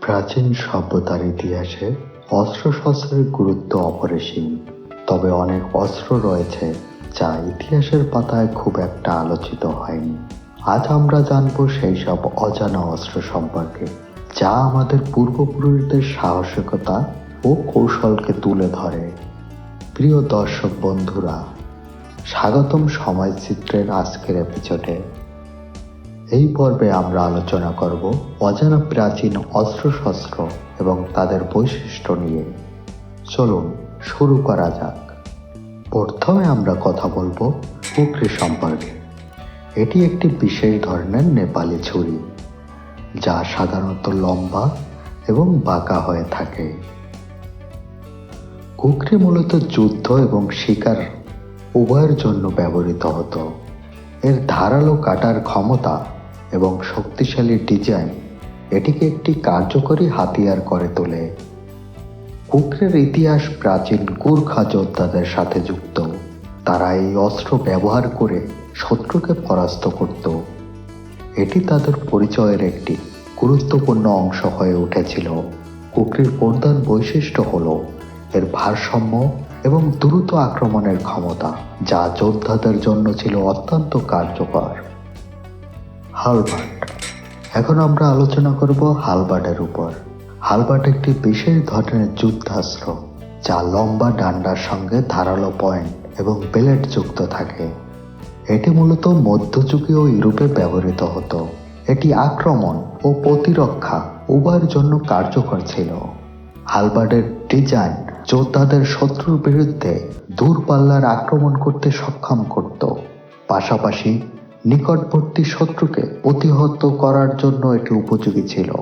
প্রাচীন সভ্যতার ইতিহাসে অস্ত্রশস্ত্রের গুরুত্ব অপরিসীম। তবে অনেক অস্ত্র রয়েছে যা ইতিহাসের পাতায় খুব একটা আলোচিত হয়নি। আজ আমরা জানব সেই সব অজানা অস্ত্র সম্পর্কে, যা আমাদের পূর্বপুরুষদের সাহসিকতা ও কৌশলকে তুলে ধরে। প্রিয় দর্শক বন্ধুরা, স্বাগতম সময় চিত্রের আজকের এপিসোডে এই পর্বে আমরা আলোচনা করব অজানা প্রাচীন অস্ত্রশস্ত্র এবং তাদের বৈশিষ্ট্য নিয়ে। চলুন শুরু করা যাক। প্রথমে আমরা কথা বলব কুকরি সম্পর্কে। এটি একটি বিশেষ ধরনের নেপালি ছুরি, যা সাধারণত লম্বা এবং বাঁকা হয়ে থাকে। কুকরি মূলত যুদ্ধ এবং শিকার উভয়ের জন্য ব্যবহৃত হতো। এর ধারালো কাটার ক্ষমতা এবং শক্তিশালী ডিজাইন এটিকে একটি কার্যকরী হাতিয়ার করে তোলে। কুকরের ইতিহাস প্রাচীন গুর্খা যোদ্ধাদের সাথে যুক্ত। তারা এই অস্ত্র ব্যবহার করে শত্রুকে পরাস্ত করত। এটি তাদের পরিচয়ের একটি গুরুত্বপূর্ণ অংশ হয়ে উঠেছিল। কুকরির প্রধান বৈশিষ্ট্য হল এর ভারসাম্য এবং দ্রুত আক্রমণের ক্ষমতা, যা যোদ্ধাদের জন্য ছিল অত্যন্ত কার্যকর। হালবার্ট। এখন আমরা আলোচনা করব হালবার্টের উপর। হালবার্ট একটি বিশেষ ধরনের যুদ্ধাস্ত্র, যা লম্বা ডান্ডার সঙ্গে ধারালো পয়েন্ট এবং বেলেট যুক্ত থাকে। এটি মূলত মধ্যযুগীয় ইউরোপে ব্যবহৃত হতো। এটি আক্রমণ ও প্রতিরক্ষা উভয়ের জন্য কার্যকর ছিল। হালবার্টের ডিজাইন যোদ্ধাদের শত্রুর বিরুদ্ধে দূরপাল্লার আক্রমণ করতে সক্ষম করত। পাশাপাশি নিকটবর্তী শত্রুকে প্রতিহত করার জন্য এটি উপযোগী ছিল।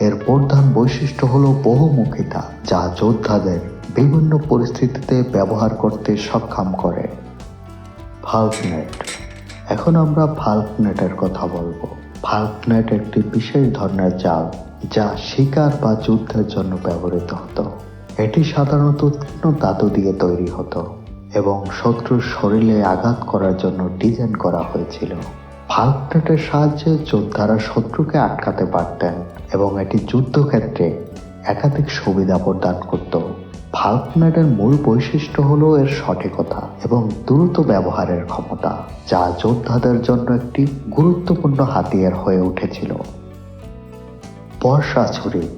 এর প্রধান বৈশিষ্ট্য হল বহুমুখিতা, যা যোদ্ধাদের বিভিন্ন পরিস্থিতিতে ব্যবহার করতে সক্ষম করে। ফাল্কনেট এখন আমরা ফাল্কনেটের কথা বলব। ফাল্কনেট একটি বিশেষ ধরনের জাল, যা শিকার বা যুদ্ধের জন্য ব্যবহৃত হতো। এটি সাধারণত তীক্ষ্ণ ধাতু দিয়ে তৈরি হতো। এবং শত্রুর শরীরে আঘাত করার জন্য ডিজাইন করা হয়েছিল। ফাল্কনেটের সাহায্যে যোদ্ধারা শত্রুকে আটকাতে পারতেন এবং এটি যুদ্ধক্ষেত্রে একাধিক সুবিধা প্রদান করত। ফাল্কনেটের মূল বৈশিষ্ট্য হল এর সঠিকতা এবং দ্রুত ব্যবহারের ক্ষমতা, যা যোদ্ধাদের জন্য একটি গুরুত্বপূর্ণ হাতিয়ার হয়ে উঠেছিল। বর্ষা ছুরি।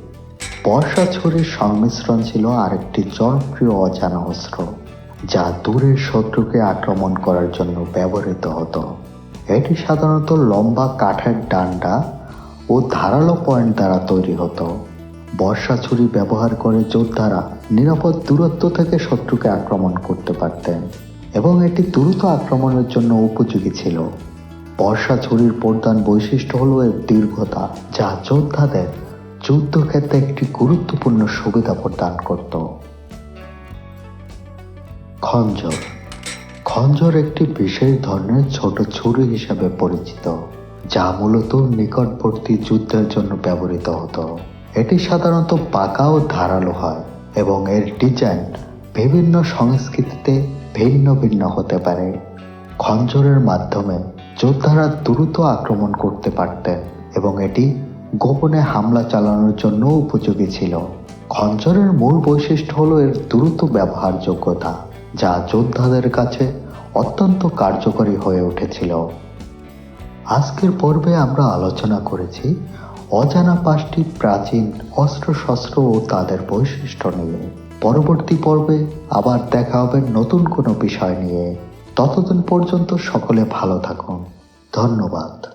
বর্ষা ছুরির সংমিশ্রণ ছিল আরেকটি জনপ্রিয় অজানা অস্ত্র। যা দূরের শত্রুকে আক্রমণ করার জন্য ব্যবহৃত হতো। এটি সাধারণত লম্বা কাঠের ডান্ডা ও ধারালো পয়েন্ট দ্বারা তৈরি হতো। বর্ষা ছুরি ব্যবহার করে যোদ্ধারা নিরাপদ দূরত্ব থেকে শত্রুকে আক্রমণ করতে পারতেন এবং এটি দ্রুত আক্রমণের জন্য উপযোগী ছিল। বর্ষা ছুরির প্রধান বৈশিষ্ট্য হল এর দীর্ঘতা, যা যোদ্ধাদের যুদ্ধক্ষেত্রে একটি গুরুত্বপূর্ণ সুবিধা প্রদান করত। খঞ্জর। খঞ্জর একটি বিশেষ ধরনের ছোট ছুরি হিসাবে পরিচিত, যা মূলত নিকটবর্তী যুদ্ধের জন্য ব্যবহৃত হতো। এটি সাধারণত পাকা ও ধারালো হয় এবং এর ডিজাইন বিভিন্ন সংস্কৃতিতে ভিন্ন ভিন্ন হতে পারে। খঞ্জরের মাধ্যমে যোদ্ধারা দ্রুত আক্রমণ করতে পারতেন এবং এটি গোপনে হামলা চালানোর জন্য উপযোগী ছিল। খঞ্জরের মূল বৈশিষ্ট্য হলো এর দ্রুত ব্যবহারযোগ্যতা। যা যোদ্ধাদের কাছে অত্যন্ত কার্যকরী হয়ে উঠেছিল। আজকের পর্বে আমরা আলোচনা করেছি অজানা পাঁচটি প্রাচীন অস্ত্রশস্ত্র ও তাদের বৈশিষ্ট্য নিয়ে। পরবর্তী পর্বে আবার দেখা হবে নতুন কোনো বিষয় নিয়ে। ততদিন পর্যন্ত সকলে ভালো থাকুন। ধন্যবাদ।